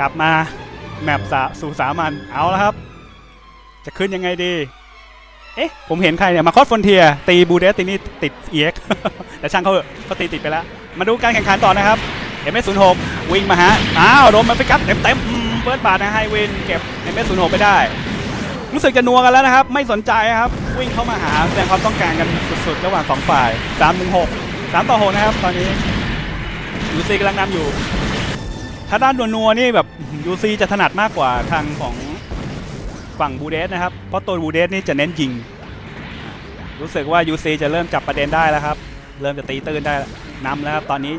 กลับมาแมปสาสู่สามัญเอาแล้วครับ จะขึ้นยังไงดี เอ๊ะ ผมเห็นใครเนี่ย มาคอสฟอนเทีย ตีบูเดสตีนี่ติดเอ็กแต่ช่างเขาเขาตีติดไปแล้ว มาดูการแข่งขันต่อนะครับเอ็มเอศูนย์หกวิ่งมาฮะ อ้าวโดนมันไปกัดเต็มเต็มเฟิร์สบาทนะไฮวินเก็บเอ็มเอศูนย์หกไปได้รู้สึกจะนัวกันแล้วนะครับ ไม่สนใจครับ วิ่งเข้ามาหาแสดงความต้องการกันสุดๆ ระหว่างสองฝ่าย3 1 6 3ต่อ6นะครับ ตอนนี้ ยูซีกำลังนำอยู่ ถ้าด้านนัวๆนี่แบบยูซีจะถนัดมากกว่าทางของฝั่งบูเดสนะครับ เพราะตัวบูเดสนี่จะเน้นยิง รู้สึกว่ายูซีจะเริ่มจับประเด็นได้แล้วครับ เริ่มจะตีตื้นได้แล้วนำแล้วครับตอนนี้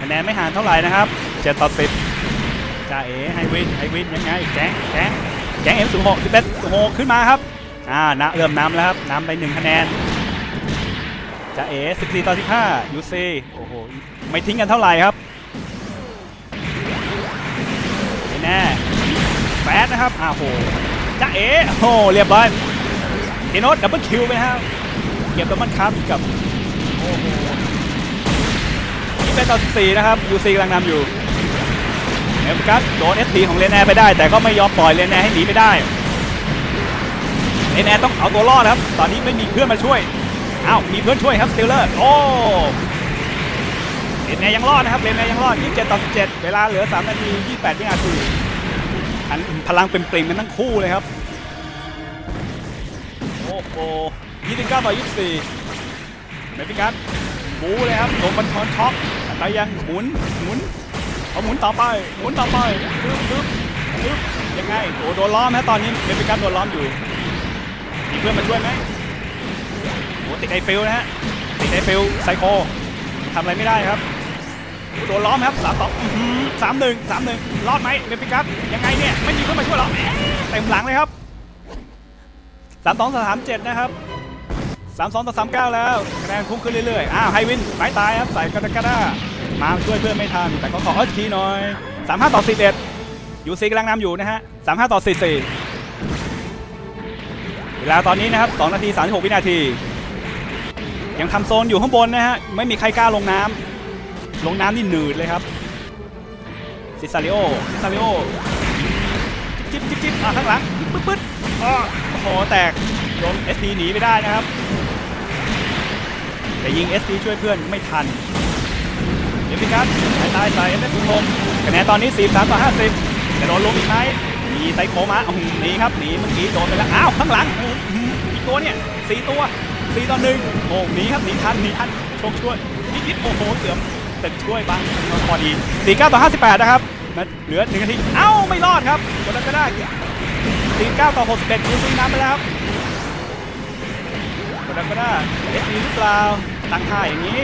คะแนนไม่ห่างเท่าไหร่นะครับ7ต่อ10จ่าเอ๋ให้วินให้วินยังไงแจ้งแจ้งแจ้งเอ็มสูงหกสิบเอ็ดสูงหกขึ้นมาครับอ่านะเริ่มนำแล้วครับนำไปหนึ่งคะแนน จ่าเอ๋14 ต่อ 15ยูซีโอ้โห ไม่ทิ้งกันเท่าไหร่ครับไม่แน่แปดนะครับอ้าวโหจ่าเอ๋โอ้โหเรียบร้อยเทโนสดับเบิลคิวไปครับเก็บดับเบิลคัพกับโอ้โหนี่เป็นต่อ14นะครับยูซีกำลังนำอยู่เอ็มกัสโดนเอสทีของเลนแอร์ไปได้ แต่ก็ไม่ยอมปล่อยเลนแอร์ให้หนีไปได้เลนแอร์ต้องเอาตัวรอดครับ ตอนนี้ไม่มีเพื่อนมาช่วย อ้าวมีเพื่อนช่วยครับสติลเลอร์โอ้เลนแอร์ยังรอดนะครับเลนแอร์ยังรอด 27 ต่อ 17 เวลาเหลือ 3 นาที 28 วินาทีอันพลังเป็นปริ่มกันทั้งคู่เลยครับ โอ้โห 29 ต่อ 24เมพิกัสบูเลยครับโดนบันทอนช็อกแต่ยังหมุนหมุนเอาหมุนต่อไปหมุนต่อไปดึ๊บดึ๊บดึ๊บยังไงโอ้โดนล้อมนะตอนนี้เมฟิกัสโดนล้อมอยู่มีเพื่อนมาช่วยไหม ติดไอฟิลนะฮะติดไอฟิลไซโคทำอะไรไม่ได้ครับโดนล้อมครับสามต่ออื้อหือสามหนึ่งสามหนึ่งรอดไหมเมฟิกัสยังไงเนี่ยไม่มีเพื่อนมาช่วยหรอแหมเต็มหลังเลยครับสามสองสามเจ็ดนะครับสามสองต่อสามเก้าแล้วคะแนนพุ่งขึ้นเรื่อยๆอ้าวไฮวินไม้ตายครับใส่กระดกระดามาช่วยเพื่อนไม่ทันแต่ก็ขอเอสคีหน่อย35ต่อ11ยูซีกำลังนำอยู่นะฮะ35ต่อ44เวลาตอนนี้นะครับ2นาที36วินาที ยังทำโซนอยู่ข้างบนนะฮะ ไม่มีใครกล้าลงน้ำลงน้ำนี่หนืดเลยครับซิซาริโอซิซาริโอจิ๊บจิ๊บจิ๊บอะข้างหลังปึ๊ดปึ๊ดอ้อโอ้โหแตกโดนเอสทีหนีไปได้นะครับ แต่ยิงเอสทีช่วยเพื่อนไม่ทันเอฟพิกัสสายตายใส่เอฟเอฟลมคะแนนตอนนี้43ต่อ50จะโดนลงอีกไหมมีไซโคมาอื้อหือหนีครับหนีเมื่อกี้โดนไปแล้ว อ้าว ข้างหลังอื้อหืออีกตัวเนี่ยสี่ตัว สี่ต่อหนึ่งโอ้หนีครับหนีทันหนีทันชคช่วยนิดนิดๆโอ้โหเกือบแต่ช่วยบ้างพอดี49ต่อ58นะครับนะเหลือหนึ่งนาทีเอ้าไม่รอดครับกดดันก็ได้49ต่อ61ยูซีน้ำไปแล้วครับกดดันก็ได้เอสดีหรือเปล่าตั้งท่าอย่างนี้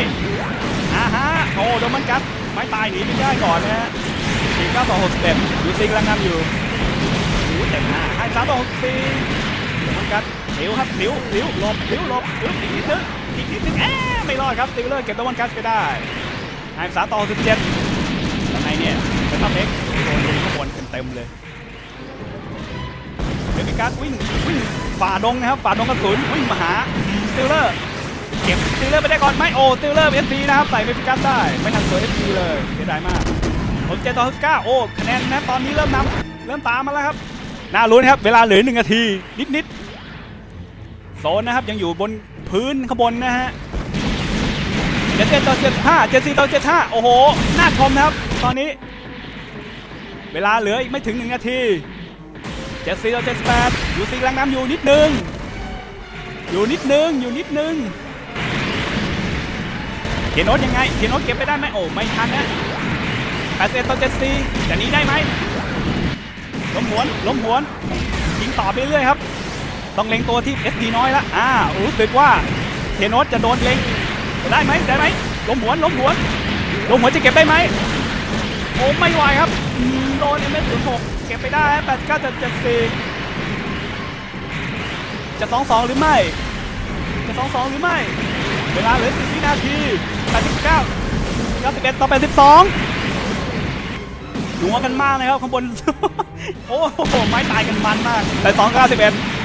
อ่าฮะโอ้โดนมันกัดไม้ตายหนีไม่ได้ก่อนนะฮะสี่เก้าต่อหกสิบเอ็ดยูซีกำลังนำอยู่หูเต็มหน้าให้สามต่อหกสี่ โดนมันกัดหลิวครับหลิวหลิวหลบหลิวหลบหลิวอีกนิดนึงอีกนิดนึงเอ๊ะไม่รอดครับติวเลอร์เก็บโดนมันกัดไปได้ให้สาต่อหกสิบเจ็ดยังไงเนี่ยเป็นทัพเล็กโดนลงข้างบนเต็มเลยเป็นการวิ่งวิ่งฝ่าดงนะครับฝ่าดงกระสุนวิ่งมาหาติวเลอร์เก็บติลเลอร์ไปได้ก่อนไหมโอ้ติลเลอร์เอสพีนะครับใส่ไปพิกัสได้ไม่ทันตัวเอสพีเลยเสียดายมากผมเจ็ดต่อเก้าโอ้คะแนนนะตอนนี้เริ่มนำเริ่มตามมาแล้วครับน่าลุ้นครับ เวลาเหลือหนึ่งนาที นิดนิด โซนนะครับยังอยู่บนพื้นข้างบนนะฮะเจ็ดเจ็ดต่อเจ็ดห้าเจ็ดสี่ต่อเจ็ดห้าโอ้โหน่าชมนะครับ ตอนนี้ เวลาเหลืออีกไม่ถึงหนึ่งนาทีเจ็ดสี่ต่อเจ็ดแปดอยู่สี่กำลังน้ำอยู่นิดนึง อยู่นิดนึงอยู่นิดนึงเขียนโน้ตยังไงเขียนโน้ตเก็บไปได้ไหมโอ้ไม่ทันนะแปดสิบเอ็ดต่อเจ็ดสี่จะหนีได้ไหมล้มหวนล้มหวนยิงต่อไปเรื่อยครับ ต้องเล็งตัวที่ SD น้อยละอ่ารู้สึกว่าเขียนโน้ตจะโดนเล็งได้ไหมได้ไหมล้มหวนล้มหวล้มหวจะเก็บได้ไหมโอ้ไม่ไหวครับโดนเอ็มเอสศูนย์หกเก็บไปได้แปดเก้าเจ็ดเจ็ดสี่จะสองสองหรือไม่จะสองสองหรือไม่ เวลาเหลือ10วินาที89 91ต่อ82หนัวกันมากเลยครับข้างบน โอ้โหไม้ตายกันมันมากแต่2 91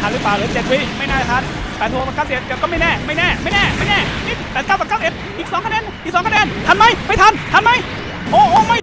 ทันหรือเปล่าหรือเจ็ดวิไม่น่าทันแปดหกกับก้าสิเสียก็ไม่แน่ไม่แน่ไม่แน่ไม่แน่นี่แปดเก้าตับเก้าเอ็ดอีกสองคะแนนอีกสองคะแนนทันไหมไม่ทันทันไหมโอ้โอ้ไม่